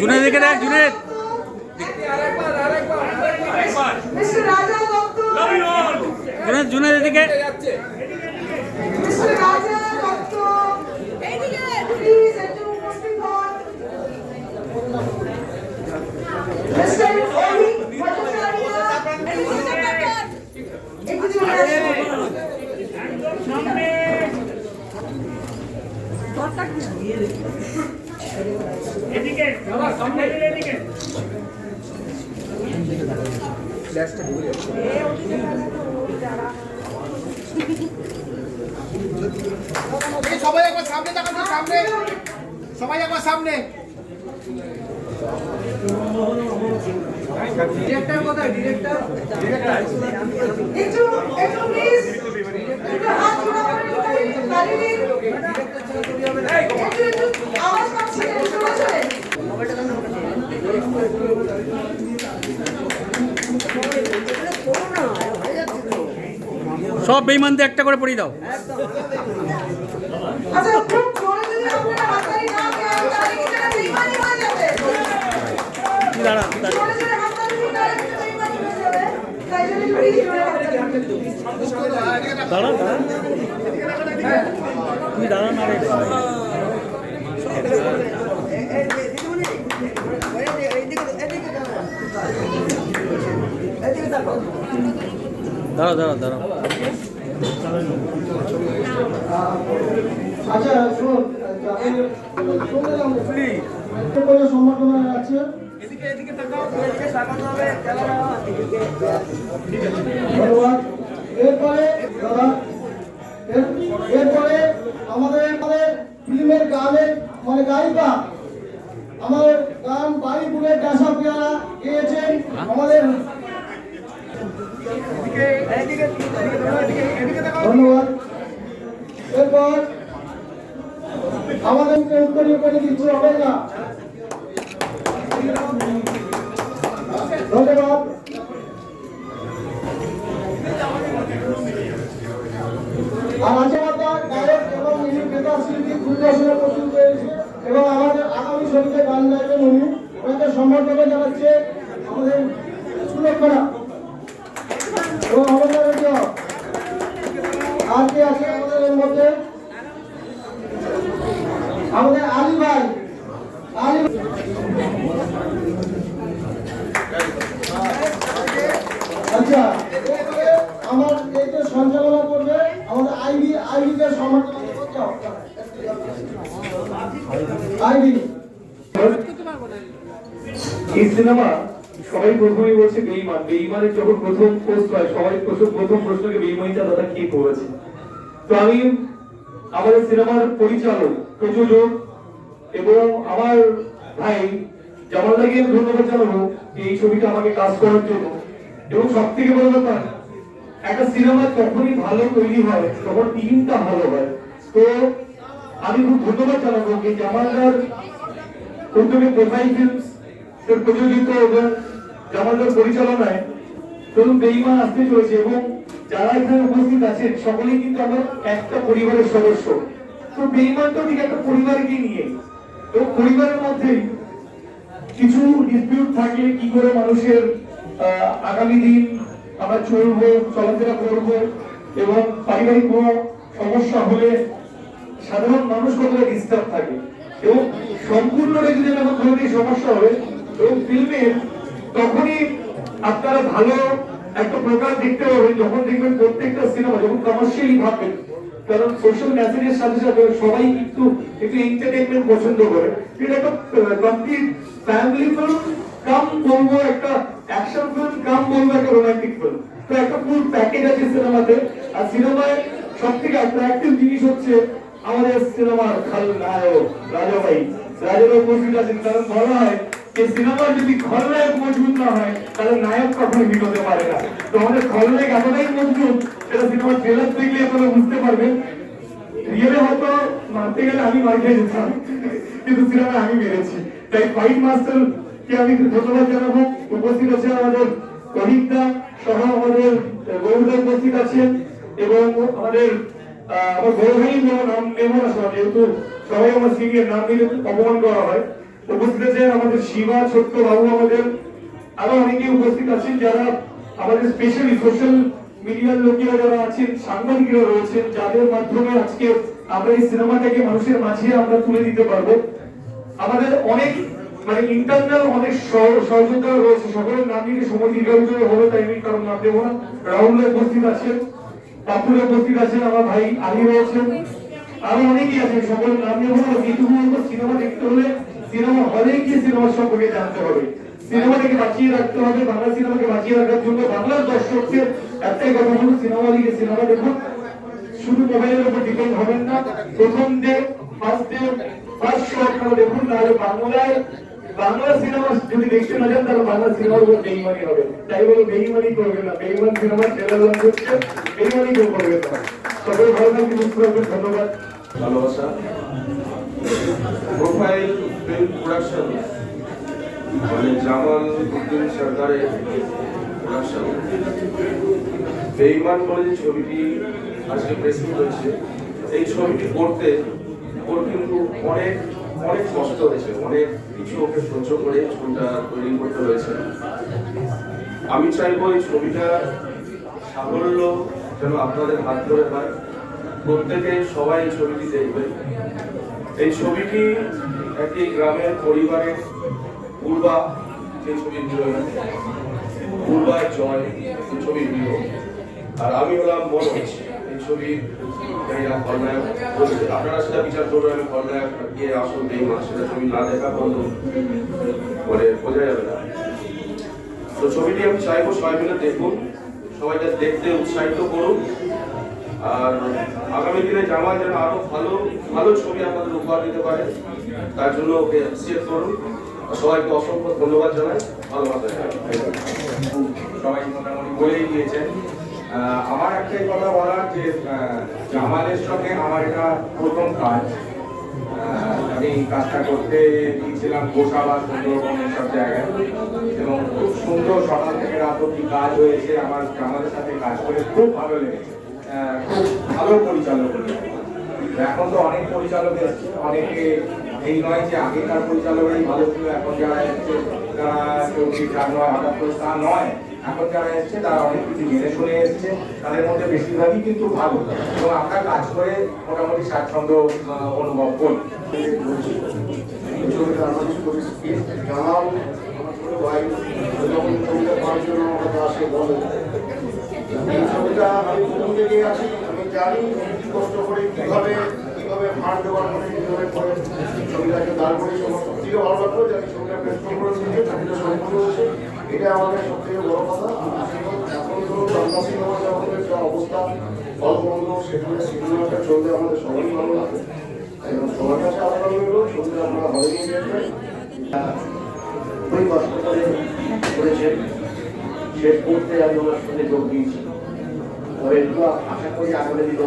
জুনেদ দিকে দেখ Juned Mr. Raja Gupta. Juned Juned দিকে এই সবাই একবার সামনে তাকান সামনে। সবাই একবার সামনে। প্লিজ একটু হাত জোড়া করে একটু একটু একটু সব বেইমানদের একটা করে পড়িয়ে দাও। আচ্ছা দাঁড়া দাঁড়া। দাঁড়া দাঁড়া তুই দাঁড়া না রে দাঁড়া দাঁড়া দাঁড়া আচ্ছা শুনুন সম্বর্ধনা আছে ধন্যবাদ এরপরে এরপরে আমাদের আমাদের ফিল্মের গানের মানে গায়িকা আমাদের গান বাড়ি বুড়ে ডাসা পেয়ারা গেয়েছেন আমাদের ধন্যবাদ। এরপর আমাদেরকে উত্তরীয় করে দিচ্ছে হবে না গাইবেন উনি ওনাকে সম্বর্ধনা আমাদের সুলক্ষণা এবং আমাদের আর কে আছে আমাদের মধ্যে। আমাদের আলী ভাই আলী আচ্ছা এরপরে আমার এইটা সঞ্চালনা করবে আমাদের আইবি আইবিকে সমর্থন করতে হবে আইবি এই সিনেমা সবাই প্রথমেই বলছে বেইমান। বেইমানের যখন প্রথম পোস্ট হয়, সবাই প্রথম প্রথম প্রশ্নকে বেইমানিটা দাদা কে করেছে? তো আমি আমাদের সিনেমার পরিচালক প্রযোজক এবং আমার ভাই আমি ধন্যবাদ জানাব এই ছবিটা আমাকে কাজ করার জন্য। এবং সব থেকে বড় ব্যাপার, একটা সিনেমা তখনই ভালো তৈরি হয়, তখন টিমটা ভালো হয়। তো আমি খুব ধন্যবাদ জানাব যে জামালদার উদ্যোগে প্রোফাইল ফিল্মস প্রযোজিত এবং জামালদার পরিচালনায় ধরুন বেইমান আসতে চলেছে এবং যারা এখানে উপস্থিত আছেন, সকলেই কিন্তু আমরা একটা পরিবারের সদস্য। তো বেইমান তো ঠিক একটা পরিবারকে নিয়ে। এবং পরিবারের মধ্যেই কিছু ডিসপিউট থাকলে কি করে মানুষের আগামী দিন আমরা চলবো, চলাফেরা করব এবং পারিবারিক কোনো সমস্যা হলে সাধারণ মানুষ কতটা ডিস্টার্ব থাকে? এবং সম্পূর্ণ যদি আমার কোনো সমস্যা হবে এবং ফিল্মের তখনই আপনারা ভালো একটা প্রকার দেখতে পাবেন যখন দেখবেন প্রত্যেকটা সিনেমা, যখন কমার্শিয়ালি ভাববেন। কারণ সোশ্যাল মেসেজের সাথে সাথে সবাই কিন্তু একটু এন্টারটেনমেন্ট পছন্দ করে। এটা একটা কমপ্লিট ফ্যামিলি ফিল্ম কাম বলব একটা অ্যাকশন ফিল্ম কাম বলব একটা রোমান্টিক ফিল্ম তো একটা ফুল প্যাকেজ আছে সিনেমাতে। আর সিনেমায় সব থেকে অ্যাট্রাকটিভ জিনিস হচ্ছে আমাদের সিনেমার খলনায়ক রাজা ভাই রাজা ভাই উপস্থিত আছেন, কারণ বলা হয় যে সিনেমার যদি খলনায়ক মজবুত না হয়, তাহলে নায়ক কখনো হিট হতে পারে না। তো আমাদের খলনায়ক এতটাই মজবুত সেটা সিনেমার ট্রেলার দেখলে আপনারা বুঝতে পারবেন। রিয়েলে হয়তো মারতে গেলে আমি মার খেয়ে যেতাম, কিন্তু সিনেমায় আমি মেরেছি। তাই ফাইট মাস্টার কে আমি ধন্যবাদ জানাব। উপস্থিত আছে আমাদের অভিজ্ঞতা সহ আমাদের গৌরব উপস্থিত আছেন, এবং আমাদের আমার বড় নাম নেব না যেহেতু সবাই আমার সিনিয়র, নাম অপমান করা হয়। উপস্থিত আছেন আমাদের ছোট্ট বাবু আমাদের। আরও অনেকে উপস্থিত আছেন যারা আমাদের স্পেশালি সোশ্যাল মিডিয়ার লোকেরা যারা আছেন, সাংবাদিকরা রয়েছেন, যাদের মাধ্যমে আজকে আমরা এই সিনেমাটাকে মানুষের মাঝে আমরা তুলে দিতে পারব। আমাদের অনেক মানে ইন্টারনাল অনেক সহযোগিতা রয়েছে। সকলের নাম হবে তাই আমি কারণ নাম দেবো না। রাহুল উপস্থিত আছেন বাপুরে উপস্থিত আছেন, আমার ভাই আলী রয়েছেন আরও অনেকেই আছেন, সকলের নাম যেটুকু সিনেমা দেখতে হলে সিনেমা হলে গিয়ে সিনেমার সম্পর্কে জানতে হবে। সিনেমাটাকে বাঁচিয়ে রাখতে হবে, বাংলা সিনেমাকে বাঁচিয়ে রাখার জন্য বাংলার দর্শকদের একটাই কথা সিনেমা লিগে সিনেমা দেখুন। শুধু মোবাইলের উপর ডিপেন্ড হবেন না। প্রথম day first day first show আপনারা দেখুন, তাহলে বাংলায়, বাংলা সিনেমা যদি দেখতে না যান, তাহলে বাংলা সিনেমার উপর বেইমানি হবে। তাই বলে বেইমানি করবেন না। বেইমান সিনেমার ট্রেলার লঞ্চ হচ্ছে, বেইমানি কেউ করবেন না। সকলে ভালো ধন্যবাদ। ভালোবাসা। প্রোফাইল ফিল্ম প্রোডাকশন মানে জামাল উদ্দিন সরকারের প্রোডাকশন বেইমান বলে ছবিটি আজকে প্রেসিং হয়েছে, এই ছবিটি করতে ওর কিন্তু অনেক অনেক কষ্ট হয়েছে, অনেক কিছু ওকে সহ্য করে ছবিটা তৈরি করতে হয়েছে। আমি চাইব এই ছবিটা সাফল্য যেন আপনাদের হাত ধরে হয়। প্রত্যেকে সবাই এই ছবিটি দেখবে। এই ছবিটি একটি গ্রামের পরিবারের পূর্বা যে ছবির পূর্বার জয় এই ছবির আর আমি হলাম মনোজ, এই খলনায়ক আপনারা সেটা বিচার করবেন, আমি খলনায়ক কে আসল বেইমান সেটা ছবি না দেখা পর্যন্ত মানে বোঝা যাবে না। তো ছবিটি আমি চাইব সবাই মিলে দেখুন, সবাইকে দেখতে উৎসাহিত করুন। আর আগামী দিনে জামাল যেন আরও ভালো ভালো ছবি আমাদের উপহার দিতে পারে, তার জন্য ওকে অ্যাপ্রিসিয়েট করুন। সবাইকে অসংখ্য ধন্যবাদ জানাই। ভালো সবাই মোটামুটি বলেই দিয়েছেন। আমার একটাই কথা বলার যে জামালের সঙ্গে আমার এটা প্রথম কাজ। আমি কাজটা করতে গিয়েছিলাম গোসা বা সুন্দরবন সব জায়গায়। এবং খুব সুন্দর সকাল থেকে রাত অব্দি কাজ হয়েছে। আমার জামালের সাথে কাজ করে খুব ভালো লেগেছে। খুব ভালো পরিচালক এখন তো অনেক পরিচালক এসছে, অনেকে এই নয় যে আগেকার পরিচালকরাই ভালো ছিল, এখন যারা এসছে, তারা কেউ ঠিকঠাক নয় হঠাৎ করে? তা নয়। এখন যারা এসছে, তারা অনেক কিছু জেনে শুনে এসছে, তাদের মধ্যে বেশিরভাগই কিন্তু ভালো। এবং আমরা কাজ করে মোটামুটি স্বাচ্ছন্দ্য অনুভব করি। বলে এই ছবিটা আমি প্রথম থেকে আছি আমি জানি কষ্ট করে কীভাবে কীভাবে ফান্ড করে কীভাবে করে ছবিটাকে দাঁড় করে আমার সব থেকে ভালো লাগল যে আমি ছবিটা প্রেসফোন করে দিয়েছি ছবিটা সম্পূর্ণ হয়েছে এটা আমাদের সব থেকে বড় কথা এখন তো আমাদের যা অবস্থা ফল বন্ধ সেখানে সিনেমাটা চলতে আমাদের সবাই ভালো লাগে এবং সবার কাছে আমরা হলে নিয়ে দেখবেন খুবই করে করেছেন করতে আমি ওনার সঙ্গে যোগ দিয়েছি তবে আশা করি আগামী দিন